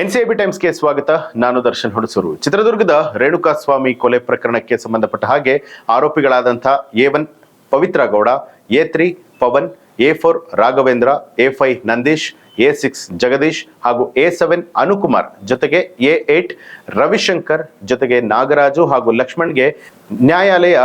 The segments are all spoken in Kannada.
ಎನ್ಸಿಐಬಿ ಟೈಮ್ಸ್ಗೆ ಸ್ವಾಗತ. ನಾನು ದರ್ಶನ್ ಹೊಡಸೂರು ಚಿತ್ರದುರ್ಗದ ರೇಣುಕಾ ಸ್ವಾಮಿ ಕೊಲೆ ಪ್ರಕರಣಕ್ಕೆ ಸಂಬಂಧಪಟ್ಟ ಹಾಗೆ ಆರೋಪಿಗಳಾದಂಥ A one Pavithra Gowda, A three Pavan, A four Raghavendra, A five Nandish A six Jagadish ಹಾಗೂ ಎ ಸೆವೆನ್ ಅನುಕುಮಾರ್ ಜೊತೆಗೆ ಎ ಏಟ್ ರವಿಶಂಕರ್ ಜೊತೆಗೆ ನಾಗರಾಜು ಹಾಗೂ ಲಕ್ಷ್ಮಣ್ಗೆ ನ್ಯಾಯಾಲಯ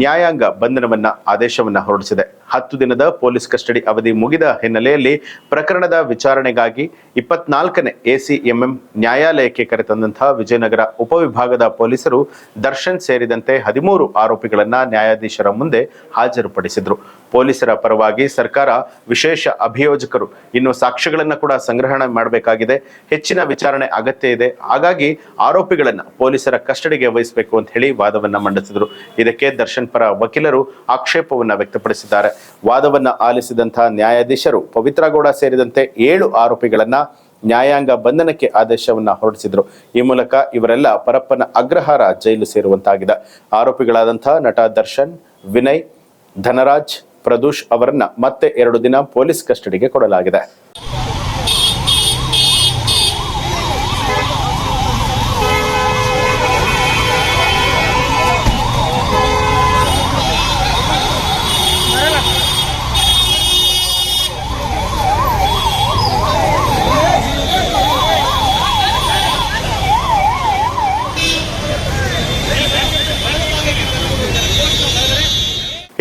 ನ್ಯಾಯಾಂಗ ಬಂಧನವನ್ನ ಆದೇಶವನ್ನ ಹೊರಡಿಸಿದೆ. ಹತ್ತು ದಿನದ ಪೊಲೀಸ್ ಕಸ್ಟಡಿ ಅವಧಿ ಮುಗಿದ ಹಿನ್ನೆಲೆಯಲ್ಲಿ ಪ್ರಕರಣದ ವಿಚಾರಣೆಗಾಗಿ ಇಪ್ಪತ್ನಾಲ್ಕನೇ ಎಸಿಎಂಎಂ ನ್ಯಾಯಾಲಯಕ್ಕೆ ಕರೆತಂದಂತಹ ವಿಜಯನಗರ ಉಪವಿಭಾಗದ ಪೊಲೀಸರು ದರ್ಶನ್ ಸೇರಿದಂತೆ ಹದಿಮೂರು ಆರೋಪಿಗಳನ್ನ ನ್ಯಾಯಾಧೀಶರ ಮುಂದೆ ಹಾಜರುಪಡಿಸಿದ್ರು. ಪೊಲೀಸರ ಪರವಾಗಿ ಸರ್ಕಾರ ವಿಶೇಷ ಅಭಿಯೋಜಕರು. ಇನ್ನು ಸಾಕ್ಷ್ಯಗಳನ್ನ ಕೂಡ ಸಂಗ್ರಹಣೆ ಮಾಡಬೇಕಾಗಿದೆ. ಹೆಚ್ಚಿನ ವಿಚಾರಣೆ ಅಗತ್ಯ ಇದೆ. ಹಾಗಾಗಿ ಆರೋಪಿಗಳನ್ನ ಪೊಲೀಸರ ಕಸ್ಟಡಿಗೆ ವಹಿಸಬೇಕು ಅಂತ ಹೇಳಿ ವಾದವನ್ನ ಮಂಡಿಸಿದ್ರು. ಇದಕ್ಕೆ ದರ್ಶನ್ ಪರ ವಕೀಲರು ಆಕ್ಷೇಪವನ್ನ ವ್ಯಕ್ತಪಡಿಸಿದ್ದಾರೆ. ವಾದವನ್ನ ಆಲಿಸಿದಂತಹ ನ್ಯಾಯಾಧೀಶರು ಪವಿತ್ರ ಗೌಡ ಸೇರಿದಂತೆ ಏಳು ಆರೋಪಿಗಳನ್ನ ನ್ಯಾಯಾಂಗ ಬಂಧನಕ್ಕೆ ಆದೇಶವನ್ನ ಹೊರಡಿಸಿದ್ರು. ಈ ಮೂಲಕ ಇವರೆಲ್ಲ ಪರಪ್ಪನ ಅಗ್ರಹಾರ ಜೈಲು ಸೇರುವಂತಾಗಿದೆ. ಆರೋಪಿಗಳಾದಂತಹ ನಟ ದರ್ಶನ್, ವಿನಯ್, ಧನರಾಜ್, ಪ್ರದೂಷ್ ಅವರನ್ನ ಮತ್ತೆ ಎರಡು ದಿನ ಪೊಲೀಸ್ ಕಸ್ಟಡಿಗೆ ಕೊಡಲಾಗಿದೆ.